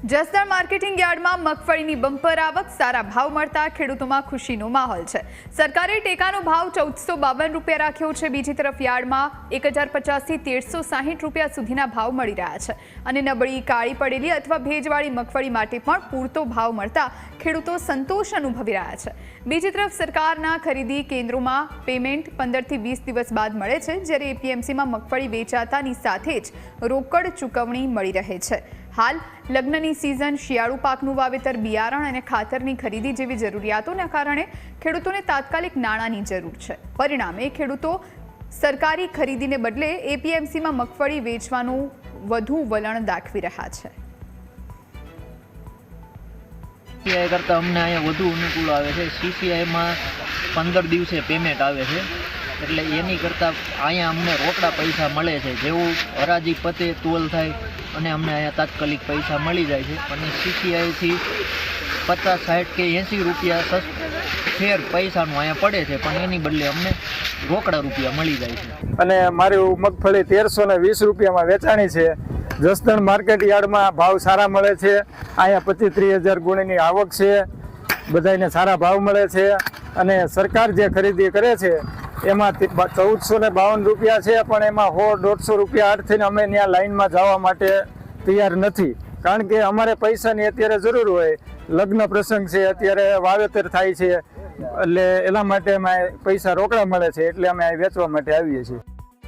Jasdan marketing યાર્ડમાં મગફળીની bumper આવક, સારા ભાવ મળતા ખેડૂતોમાં ખુશીનો માહોલ છે. સરકારે ટેકાનો ભાવ ચૌદસો બાવન રૂપિયા રાખ્યો છે. બીજી તરફ યાર્ડમાં એક હજાર પચાસથી તેરસો સાહીઠ રૂપિયા સુધીના ભાવ મળી રહ્યા છે. અને નબળી કાળી પડેલી અથવા ભેજવાળી મગફળી માટે પણ પૂરતો ભાવ મળતા ખેડૂતો સંતોષ અનુભવી રહ્યા છે. બીજી તરફ સરકારના ખરીદી કેન્દ્રોમાં પેમેન્ટ પંદરથી વીસ દિવસ બાદ મળે છે, જ્યારે એપીએમસીમાં મગફળી વેચાતાની સાથે જ રોકડ ચૂકવણી મળી રહે છે. હાલ લગ્નની સિઝન શિયાળુ પાકનું વાવેતર, બિયારણ અને ખાતરની ખરીદી જેવી જરૂરિયાતોના કારણે ખેડૂતોને તાત્કાલિક નાણાંની જરૂર છે. પરિણામે ખેડૂતો સરકારી ખરીદીને બદલે એપીએમસીમાં મગફળી વેચવાનું વધુ વલણ દાખવી રહ્યા છે. સીસીઆઈ કરતાં અમને અહીંયા વધુ અનુકૂળ આવે છે. સીસીઆઈમાં પંદર દિવસે પેમેન્ટ આવે છે. એટલે એની કરતાં અહીંયા અમને રોકડા પૈસા મળે છે. જેવું હરાજી પતે તોલ થાય અને અમને અહીંયા તાત્કાલિક પૈસા મળી જાય છે. અને સીસીઆઈથી પચાસ, સાઠ કે એંસી રૂપિયા ફેર પૈસાનું અહીંયા પડે છે. પણ એની બદલે અમને રોકડા રૂપિયા મળી જાય છે. અને મારી મગફળી તેરસો ને વીસ રૂપિયામાં વેચાણી છે. જસદણ માર્કેટ યાર્ડમાં ભાવ સારા મળે છે. અહીંયા પચીસ ત્રીસ હજાર ગુણીની આવક છે. બધાને સારા ભાવ મળે છે. અને સરકાર જે ખરીદી કરે છે એમાં ચૌદસો ને બાવન રૂપિયા છે, પણ એમાં સો દોઢસો રૂપિયા અર્થીને અમે ત્યાં લાઈનમાં જવા માટે તૈયાર નથી. કારણ કે અમારે પૈસાની અત્યારે જરૂર હોય. લગ્ન પ્રસંગ છે, અત્યારે વાવેતર થાય છે, એટલે એના માટે અમે પૈસા રોકડા મળે છે, એટલે અમે વેચવા માટે આવીએ છીએ.